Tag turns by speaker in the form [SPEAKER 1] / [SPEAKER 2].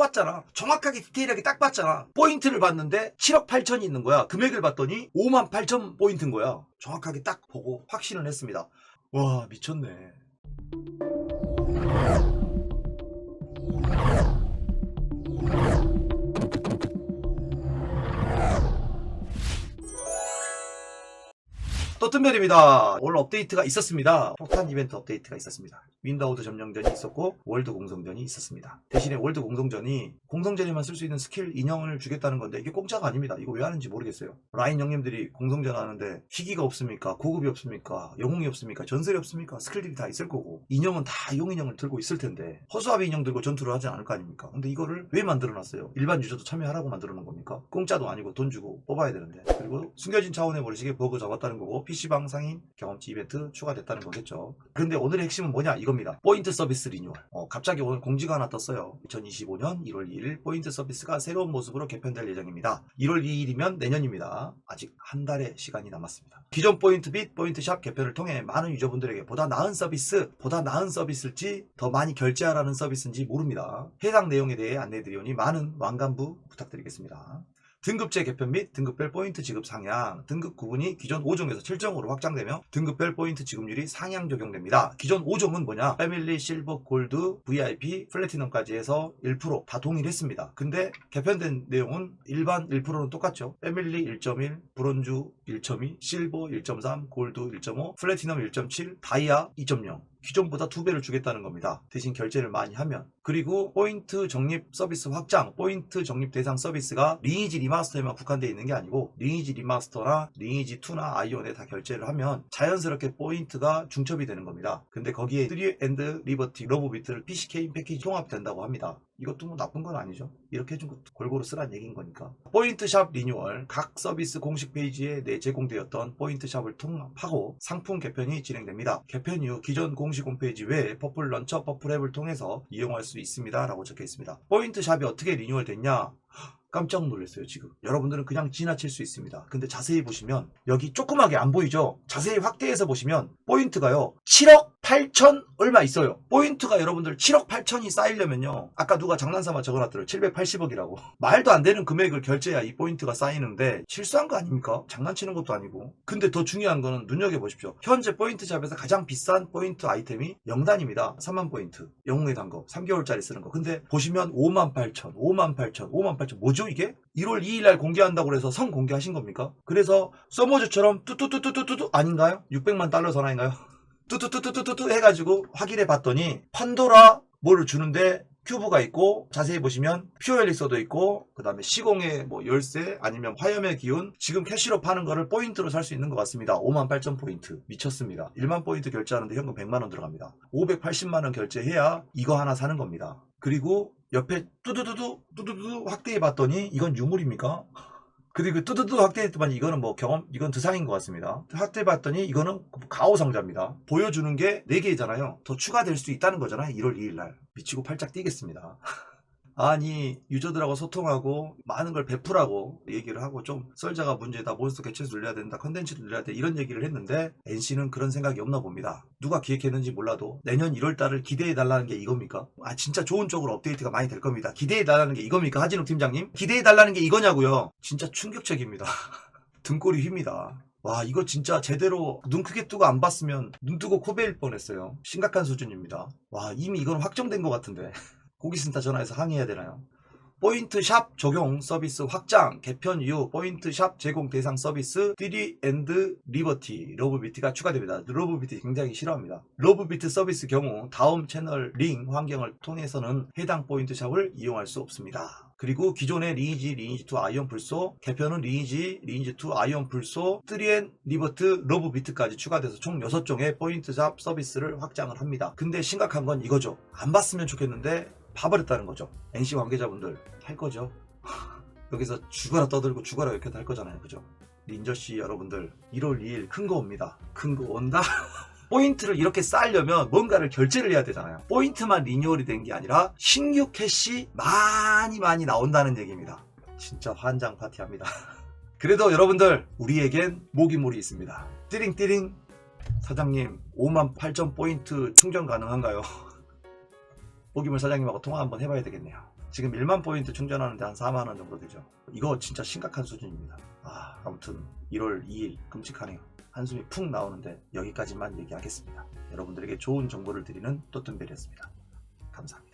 [SPEAKER 1] 봤잖아. 정확하게 디테일하게 딱 봤잖아. 포인트를 봤는데 7억 8천이 있는 거야. 금액을 봤더니 5만 8천 포인트인 거야. 정확하게 딱 보고 확신을 했습니다. 와 미쳤네. 또 뜬별입니다. 오늘 업데이트가 있었습니다. 폭탄 이벤트 업데이트가 있었습니다. 윈다우드 점령전이 있었고 월드 공성전이 있었습니다. 대신에 월드 공성전이 공성전에만 쓸 수 있는 스킬 인형을 주겠다는 건데 이게 공짜가 아닙니다. 이거 왜 하는지 모르겠어요. 라인 형님들이 공성전 하는데 희귀가 없습니까? 고급이 없습니까? 영웅이 없습니까? 전설이 없습니까? 스킬들이 다 있을 거고 인형은 다 용인형을 들고 있을 텐데 허수아비 인형 들고 전투를 하지 않을 거 아닙니까? 근데 이거를 왜 만들어놨어요? 일반 유저도 참여하라고 만들어놓은 겁니까? 공짜도 아니고 돈 주고 뽑아야 되는데 그리고 숨겨진 차원의 머리식에 버그 잡았다는 거고 PC방 상인 경험치 이벤트 추가됐다는 거겠죠. 근데 오늘의 핵심은 뭐냐 이겁니다. 포인트 서비스 리뉴얼. 어, 갑자기 오늘 공지가 하나 떴어요. 2025년 1월 2일 포인트 서비스가 새로운 모습으로 개편될 예정입니다. 1월 2일이면 내년입니다. 아직 한 달의 시간이 남았습니다. 기존 포인트 빗 포인트 샵 개편을 통해 많은 유저분들에게 보다 나은 서비스, 보다 나은 서비스일지 더 많이 결제하라는 서비스인지 모릅니다. 해당 내용에 대해 안내드리오니 많은 완간부 부탁드리겠습니다. 등급제 개편 및 등급별 포인트 지급 상향, 등급 구분이 기존 5종에서 7종으로 확장되며 등급별 포인트 지급률이 상향 적용됩니다. 기존 5종은 뭐냐? 패밀리, 실버, 골드, VIP, 플래티넘까지 해서 1%다 동일했습니다. 근데 개편된 내용은 일반 1%는 똑같죠. 패밀리 1.1, 브론즈 1.2, 실버 1.3, 골드 1.5, 플래티넘 1.7, 다이아 2.0. 기존보다 두 배를 주겠다는 겁니다. 대신 결제를 많이 하면. 그리고 포인트 적립 서비스 확장, 포인트 적립 대상 서비스가 리니지 리마스터에만 국한되어 있는 게 아니고 리니지 리마스터나 리니지 2나 아이온에 다 결제를 하면 자연스럽게 포인트가 중첩이 되는 겁니다. 근데 거기에 3앤드 리버티 러브 비트를 PCK 패키지 통합된다고 합니다. 이것도 뭐 나쁜 건 아니죠. 이렇게 것도 골고루 쓰란 얘기인 거니까. 포인트샵 리뉴얼 각 서비스 공식 페이지에 내 제공되었던 포인트샵을 통합하고 상품 개편이 진행됩니다. 개편 이후 기존 공식 홈페이지 외에 퍼플 런처 퍼플 앱을 통해서 이용할 수 있습니다. 라고 적혀 있습니다. 포인트샵이 어떻게 리뉴얼 됐냐? 깜짝 놀랐어요, 지금. 여러분들은 그냥 지나칠 수 있습니다. 근데 자세히 보시면, 여기 조그맣게 안 보이죠? 자세히 확대해서 보시면, 포인트가요, 7억 8천 얼마 있어요. 포인트가 여러분들 7억 8천이 쌓이려면요. 아까 누가 장난삼아 적어놨더라고요. 780억이라고. 말도 안 되는 금액을 결제해야 이 포인트가 쌓이는데, 실수한 거 아닙니까? 장난치는 것도 아니고. 근데 더 중요한 거는 눈여겨보십시오. 현재 포인트 샵에서 가장 비싼 포인트 아이템이 영단입니다. 3만 포인트. 영웅의 단거. 3개월짜리 쓰는 거. 근데 보시면 5만 8천, 5만 8천, 5만 8천. 뭐죠 이게? 1월 2일 날 공개한다고 그래서 선 공개하신 겁니까? 그래서 서머즈처럼 뚜뚜뚜뚜뚜뚜 아닌가요? 600만 달러 선화인가요? 뚜뚜뚜뚜뚜뚜 해가지고 확인해 봤더니 판도라 뭐를 주는데 큐브가 있고 자세히 보시면 퓨어 엘릭서도 있고 그 다음에 시공의 뭐 열쇠 아니면 화염의 기운 지금 캐시로 파는 거를 포인트로 살 수 있는 것 같습니다. 5만 8천 포인트. 미쳤습니다. 1만 포인트 결제하는데 현금 100만 원 들어갑니다. 580만 원 결제해야 이거 하나 사는 겁니다. 그리고 옆에 뚜두두두 뚜두두두 확대해 봤더니 이건 유물입니까? 그리고 뚜두두 확대했더니 이거는 뭐 경험 이건 드상인 것 같습니다. 확대해 봤더니 이거는 가오 상자입니다. 보여주는 게 4개잖아요. 더 추가될 수 있다는 거잖아요. 1월 2일 날. 미치고 팔짝 뛰겠습니다. 아니 유저들하고 소통하고 많은 걸 베풀라고 얘기를 하고 좀 썰자가 문제다 몬스터 개체수 늘려야 된다 컨텐츠를 늘려야 돼 이런 얘기를 했는데 NC는 그런 생각이 없나 봅니다. 누가 기획했는지 몰라도 내년 1월 달을 기대해 달라는 게 이겁니까? 아 진짜 좋은 쪽으로 업데이트가 많이 될 겁니다. 기대해 달라는 게 이겁니까 하진욱 팀장님? 기대해 달라는 게 이거냐고요. 진짜 충격적입니다. 등골이 휩니다. 와 이거 진짜 제대로 눈 크게 뜨고 안 봤으면 눈 뜨고 코 베일 뻔했어요. 심각한 수준입니다. 와 이미 이건 확정된 것 같은데 고기센터 전화해서 항의해야 되나요? 포인트 샵 적용 서비스 확장 개편 이후 포인트 샵 제공 대상 서비스 3 앤드 리버티 러브비트가 추가됩니다. 러브비트 굉장히 싫어합니다. 러브비트 서비스 경우 다음 채널 링 환경을 통해서는 해당 포인트 샵을 이용할 수 없습니다. 그리고 기존의 리니지, 리니지2 아이언 불소, 개편은 리니지, 리니지2 아이언 불소, 3앤 리버트, 러브 비트까지 추가돼서 총 6종의 포인트 샵 서비스를 확장을 합니다. 근데 심각한 건 이거죠. 안 봤으면 좋겠는데 봐버렸다는 거죠. NC 관계자분들 할 거죠. 여기서 죽어라 떠들고 죽어라 이렇게 할 거잖아요. 그죠? 닌저씨 여러분들 1월 2일 큰 거 옵니다. 큰 거 온다? 포인트를 이렇게 쌓으려면 뭔가를 결제를 해야 되잖아요. 포인트만 리뉴얼이 된 게 아니라 신규 캐시 많이 많이 나온다는 얘기입니다. 진짜 환장 파티합니다. 그래도 여러분들 우리에겐 모기물이 있습니다. 띠링띠링 사장님 5만 8천 포인트 충전 가능한가요? 모기물 사장님하고 통화 한번 해봐야 되겠네요. 지금 1만 포인트 충전하는데 한 4만 원 정도 되죠. 이거 진짜 심각한 수준입니다. 아, 아무튼 1월 2일 끔찍하네요. 한숨이 푹 나오는데 여기까지만 얘기하겠습니다. 여러분들에게 좋은 정보를 드리는 또뜬벨이었습니다. 감사합니다.